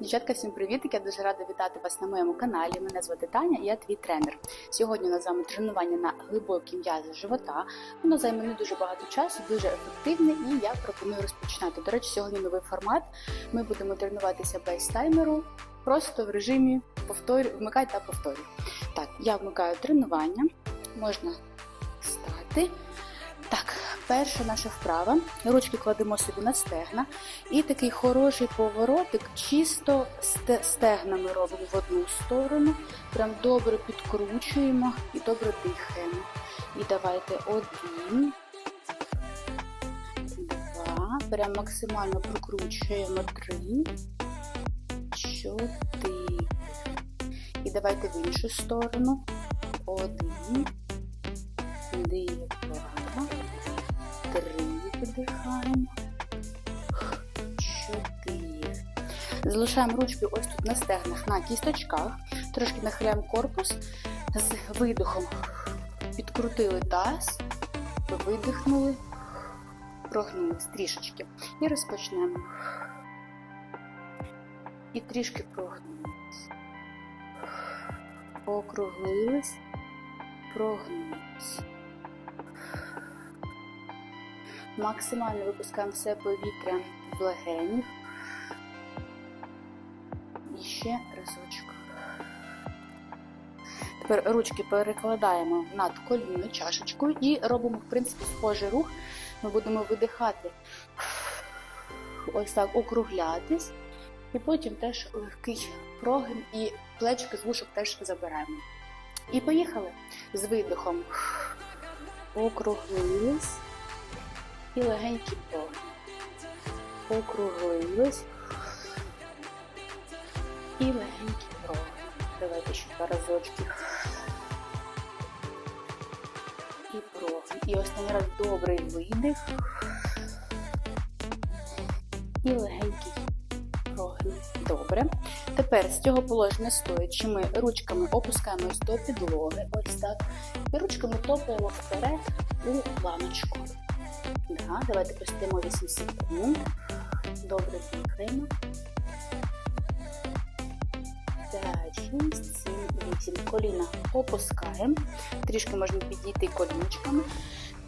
Дівчатка, всім привіт! Я дуже рада вітати вас на моєму каналі. Мене звати Таня, я твій тренер. Сьогодні у нас з вами тренування на глибокі м'язи живота. Воно займе не дуже багато часу, дуже ефективне, і я пропоную розпочинати. До речі, сьогодні новий формат. Ми будемо тренуватися без таймеру, просто в режимі повторюй, вмикай та повторюй. Так, я вмикаю тренування, можна стати. Так, перша наша вправа. Ручки кладемо собі на стегна. І такий хороший поворотик, чисто стегнами робимо в одну сторону. Прям добре підкручуємо і добре дихаємо. І давайте один, два. Прям максимально прокручуємо три, чотири. І давайте в іншу сторону. Один, два, три видихаємо. Чотири. Залишаємо ручки ось тут на стегнах, на кісточках. Трошки нахиляємо корпус. З видихом підкрутили таз, видихнули, прогнулись трішечки. І розпочнемо. І трішки прогнулись. Округлились, прогнулись. Максимально випускаємо все повітря в легенях. І ще разочок. Тепер ручки перекладаємо над колінною чашечкою і робимо, в принципі, схожий рух. Ми будемо видихати, ось так округлятись. І потім теж легкий прогин і плечики з вушок теж забираємо. І поїхали з видихом. Округлились і легенький прогин. Округлились і легенький прогин. Давайте ще два разочки. І прогин. І останній раз добрий видих. І легенький прогин. Добре. Тепер з цього положення стоячи, ми ручками опускаємось до підлоги. Ось так. І ручками топаємо вперед у планочку. Да, давайте постоїмо 8 секунд. Добре дихаємо. 5, 6, 7, 8. Коліна опускаємо. Трішки можна підійти коліночками.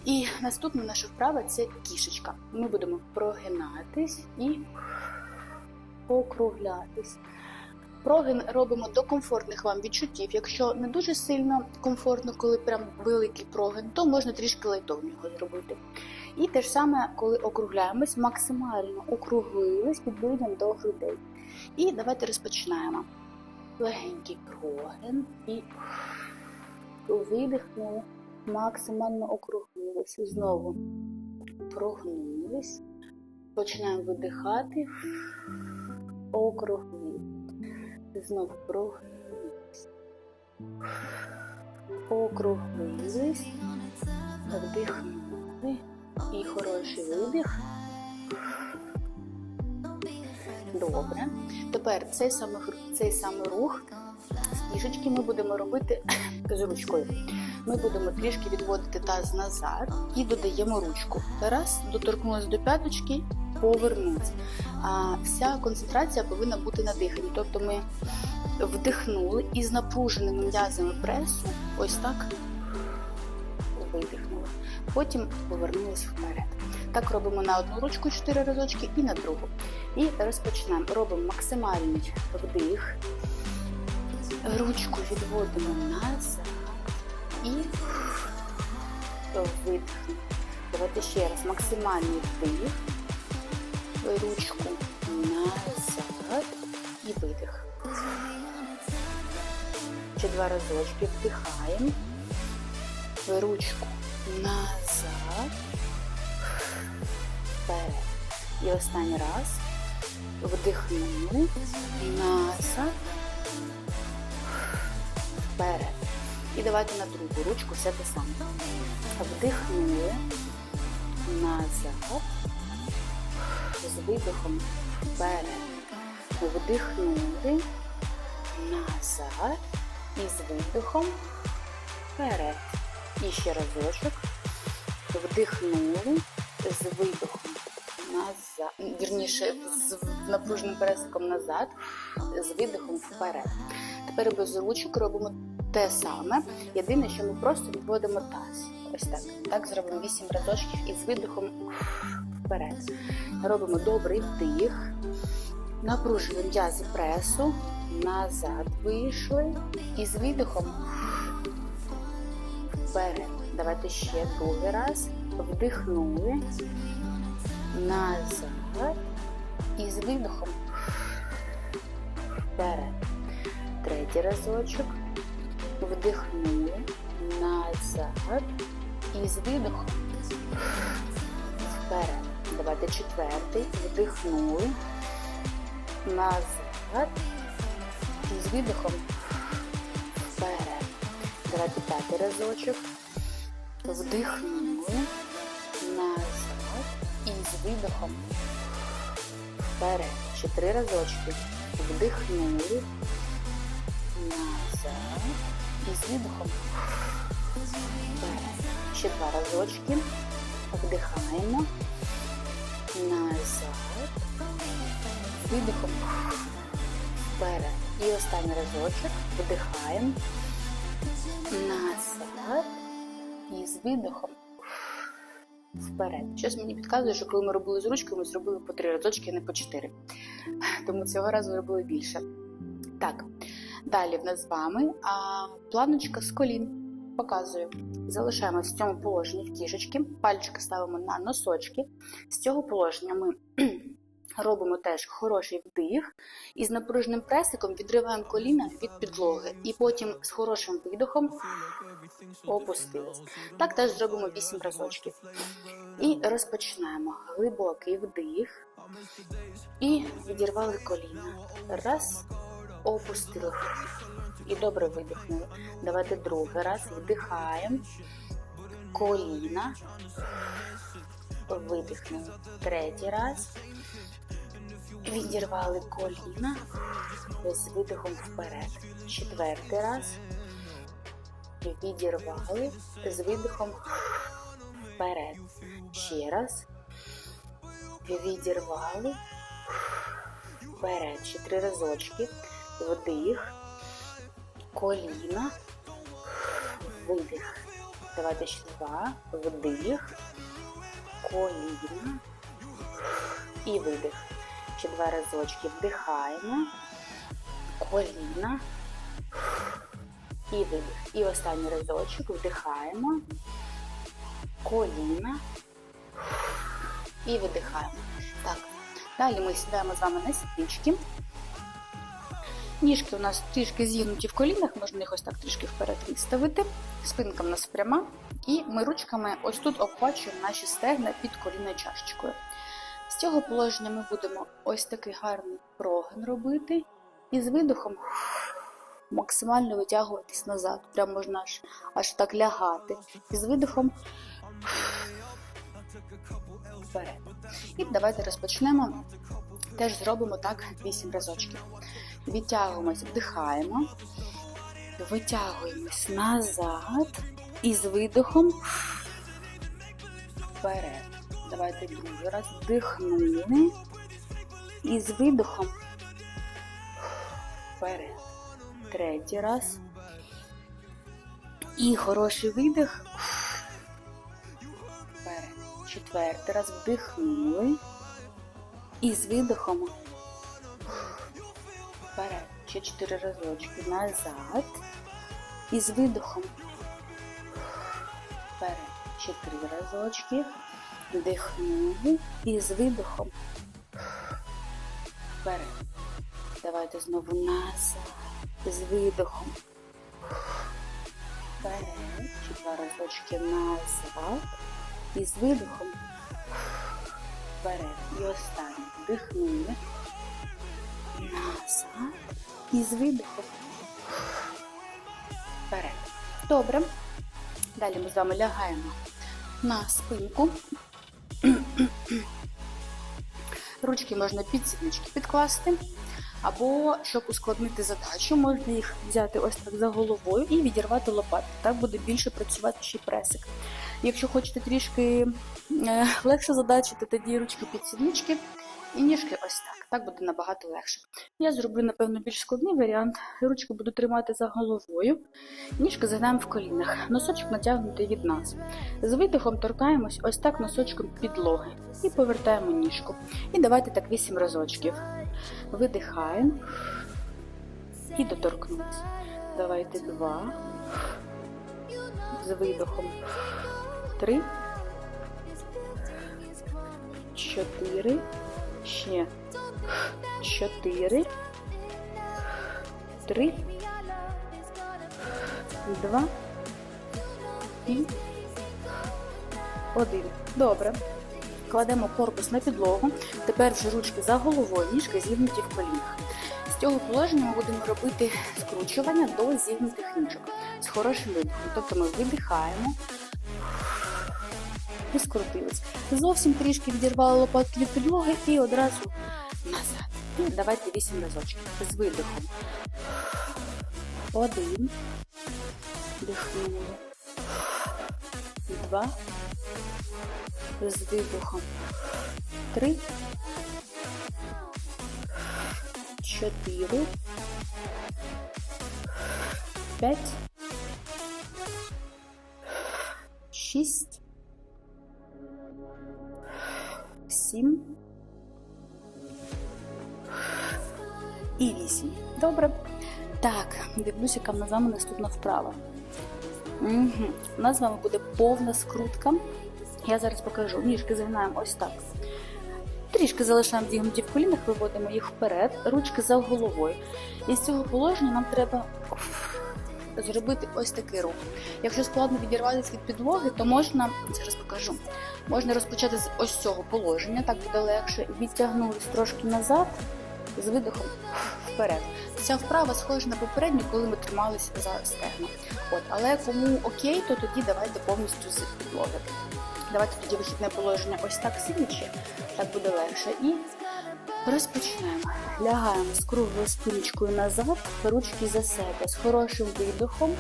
І наступна наша вправа це кішечка. Ми будемо прогинатись і округлятись. Прогин робимо до комфортних вам відчуттів. Якщо не дуже сильно комфортно, коли прям великий прогин, то можна трішки лайтовнього зробити. І те ж саме, коли округляємось, максимально округлились під виглядом до грудей. І давайте розпочинаємо. Легенький прогин і видихнули, максимально округлились. Знову прогнулись. Починаємо видихати, округлились. Знову прогнулись. Округлились. Вдихнули. І хороший видих. Добре. Тепер цей самий, цей самий рух з кішечки ми будемо робити з ручкою. Ми будемо трішки відводити таз назад і додаємо ручку. Раз, доторкнулися до п'яточки, повернуть. А вся концентрація повинна бути на диханні. Тобто ми вдихнули і з напруженими м'язами пресу ось так видихнули. Потім повернулись вперед. Так робимо на одну ручку 4 разочки і на другу. І розпочинаємо. Робимо максимальний вдих. Ручку відводимо назад і видихнемо. Давайте ще раз. Максимальний вдих. Ручку назад і видих. Ще два разочки вдихаємо. Ручку назад. Вперед. І останній раз. Вдихнули. Назад. Вперед. І давайте на другу ручку все те саме. Вдихнули. Назад. З видихом вперед. Вдихнули. Назад. І з видихом вперед. І ще разочок. Вдихнули з видихом назад, вірніше, з напруженим пересиком назад, з видихом вперед. Тепер без ручок робимо те саме. Єдине, що ми просто відводимо таз. Ось так. Так зробимо 8 разочків і з видихом вперед. Робимо добрий вдих. Напружуємо м'язи пресу, назад вийшли і з видихом вперед. Давайте ще другий раз. Вдихнули, назад і з видихом вперед. Третій разочок. Вдихнули, назад і з видихом вперед. Давайте четвертий. Вдихнули, назад і з видихом. Давайте п'ятий разочок. Вдихнули, назад і з видихом вперед. Ще три разочки. Вдихнули, назад і з видихом вперед. Ще два разочки. Вдихаємо, назад, видихом вперед. І останній разочок. Вдихаємо, назад і з видихом вперед. Щось мені підказує, що коли ми робили з ручкою, ми зробили по три разочки, а не по чотири. Тому цього разу робили більше. Так, далі в нас з вами а, планочка з колін. Показую. Залишаємо в цьому положенні в кішечки, пальчики ставимо на носочки. З цього положення ми робимо теж хороший вдих і з напруженим пресиком відриваємо коліна від підлоги. І потім з хорошим видохом опустились. Так теж зробимо 8 разочків. І розпочинаємо. Глибокий вдих. І відірвали коліна. Раз, опустили. І добре видихнули. Давайте другий раз вдихаємо. Коліна. Видихнули. Третій раз. Відірвали коліна з видихом вперед. Четвертий раз. Відірвали з видихом вперед. Ще раз. Відірвали вперед. Ще три разочки. Вдих. Коліна. Видих. Давайте ще два. Вдих. Коліна. І видих. Ще два разочки. Вдихаємо. Коліна. І видих. І останній разочок. Вдихаємо. Коліна. І видихаємо. Так. Далі ми сідаємо з вами на сіднички. Ніжки у нас трішки зігнуті в колінах, можна їх ось так трішки вперед виставити. Спинка в нас пряма. І ми ручками ось тут обхвачуємо наші стегна під колінною чашечкою. З цього положення ми будемо ось такий гарний прогин робити. І з видохом максимально витягуватись назад. Прямо можна аж, аж так лягати. І з видохом вперед. І давайте розпочнемо. Теж зробимо так 8 разочків. Відтягуємось, вдихаємо, витягуємось назад і з видихом вперед. Давайте другий раз вдихнули і з видихом вперед. Третій раз. І хороший видих. Вперед. Четвертий раз вдихнули. І з видихом вперед. Ще чотири разочки назад. І з видихом вперед. Ще три разочки. Вдихнули. І з видихом вперед. Давайте знову назад. З видихом. Вперед. Два разочки назад. І з видихом вперед. І останнє. Вдихнули. Назад. І з видихом. Вперед. Добре. Далі ми з вами лягаємо на спинку. Ручки можна під сіточки підкласти. Або, щоб ускладнити задачу, можна їх взяти ось так за головою і відірвати лопатки. Так буде більше працювати ще пресик. Якщо хочете трішки е, легше задачі, то тоді ручки під сіднички і ніжки ось так. Так буде набагато легше. Я зроблю, напевно, більш складний варіант. Ручки буду тримати за головою, ніжки загнаємо в колінах, носочок натягнутий від нас. З видихом торкаємось ось так носочком підлоги і повертаємо ніжку. І давайте так 8 разочків. Видихаємо і доторкнулись. Давайте два. З видихом. Три. Чотири. Ще. Чотири. Три. Два. І один. Добре. Кладемо корпус на підлогу. Тепер вже ручки за головою, ніжки зігнуті в колінах. З цього положення ми будемо робити скручування до зігнутих ніжок з хорошим видихом. Тобто ми видихаємо і скрутились. Зовсім трішки відірвали лопатки від підлоги і одразу назад. Давайте 8 разочків. З видихом. Один. Дихнули. Два. З видихом. Три. Чотири. П'ять. Шість. Сім. І вісім. Добре. Так, дивлюся, яка в наступна вправа. Угу. У нас з вами буде повна скрутка. Я зараз покажу. Ніжки загинаємо ось так. Трішки залишаємо зігнуті в колінах, виводимо їх вперед, ручки за головою. І з цього положення нам треба зробити ось такий рух. Якщо складно відірватися від підлоги, то можна, зараз покажу, можна розпочати з ось цього положення, так буде легше. Відтягнулись трошки назад, з видихом вперед. Ця вправа схожа на попередню, коли ми трималися за стегна. От, але кому окей, то тоді давайте повністю з підлоги. Давайте тоді вихідне положення ось так сидячи, так буде легше. І розпочинаємо. Лягаємо з круглою спиночкою назад, ручки за себе, з хорошим видихом.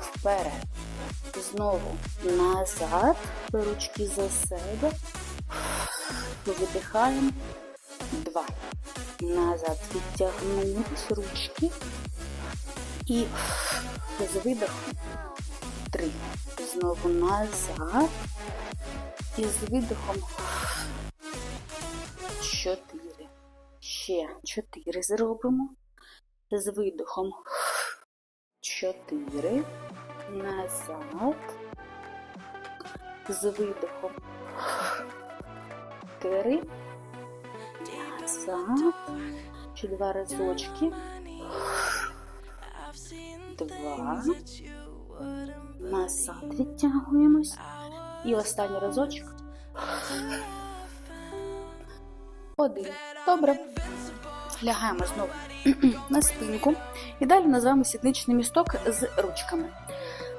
Вперед. Знову назад, ручки за себе. Видихаємо. Два. Назад відтягнулись ручки. І з видихом. Три. Знову назад. І з видихом. Чотири. Ще чотири зробимо. З видихом. Чотири. Назад. З видихом. Три. Назад. Ще два разочки. Два. Назад відтягуємось. І останній разочок. Один. Добре. Лягаємо знову на спинку. І далі називаємо сідничний місток з ручками.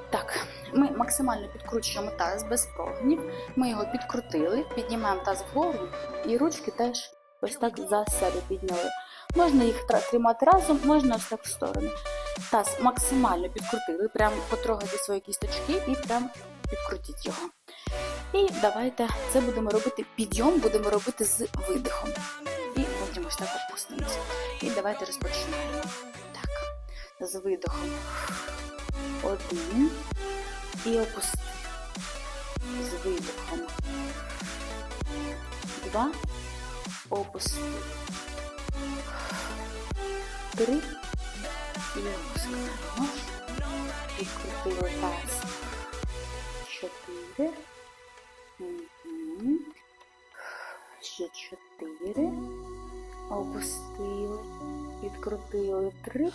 Так, ми максимально підкручуємо таз без прогнів. Ми його підкрутили, піднімаємо таз вгору і ручки теж ось так за себе підняли. Можна їх тримати разом, можна ось так в сторони. Таз максимально підкрутили, прям потрогайте свої кісточки і прям підкрутіть його. І давайте це будемо робити підйом, будемо робити з видихом. І потім ось так опустимося. І давайте розпочинаємо. Так, з видихом. Один. І опустимо. З видихом. Два. Опустимо. Три. І опускаємо. Відкрутили таз. Відкрутили три.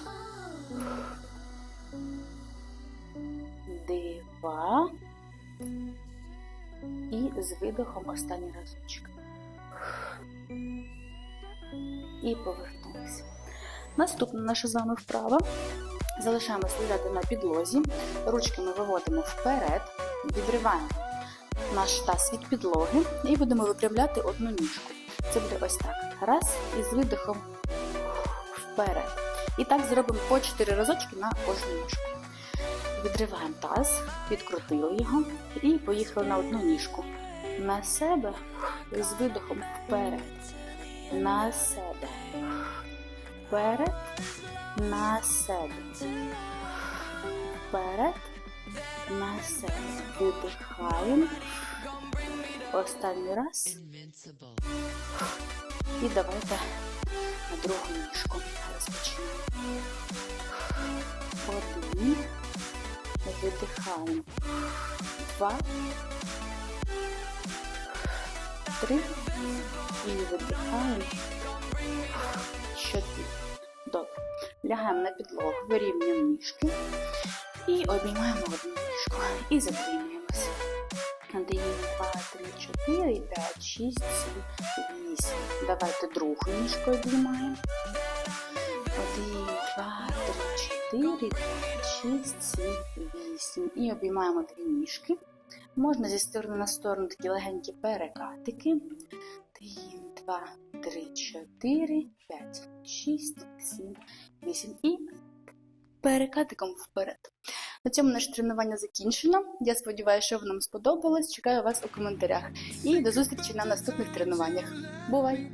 Два. І з видохом останній разочок. І повернулися. Наступна наша з вами вправа. Залишаємось лежати на підлозі. Ручки ми виводимо вперед, відриваємо наш таз від підлоги і будемо випрямляти одну ніжку. Це буде ось так. Раз і з видихом вперед. І так зробимо по 4 разочки на кожну ніжку. Відриваємо таз, підкрутили його і поїхали на одну ніжку. На себе з видохом вперед. На себе. Вперед. На себе. Вперед. На себе. Видихаємо. Останній раз. І давайте на другу ніжку розпочнемо. Один. Видихаємо. Два. Три. І видихаємо. Чотири. Добре. Лягаємо на підлогу, вирівнюємо ніжки. І обіймаємо одну ніжку. І затримуємося. Один, два, три, чотири, п'ять, шість, сім, вісім. Давайте другу ніжку обіймаємо. Один, два, три, чотири, п'ять, шість, сім, вісім. І обіймаємо дві ніжки. Можна зі сторони на сторону такі легенькі перекатики. Один, два, три, чотири, п'ять, шість, сім, вісім. І перекатиком вперед. На цьому наше тренування закінчено. Я сподіваюся, що вам сподобалось. Чекаю вас у коментарях. І до зустрічі на наступних тренуваннях. Бувай!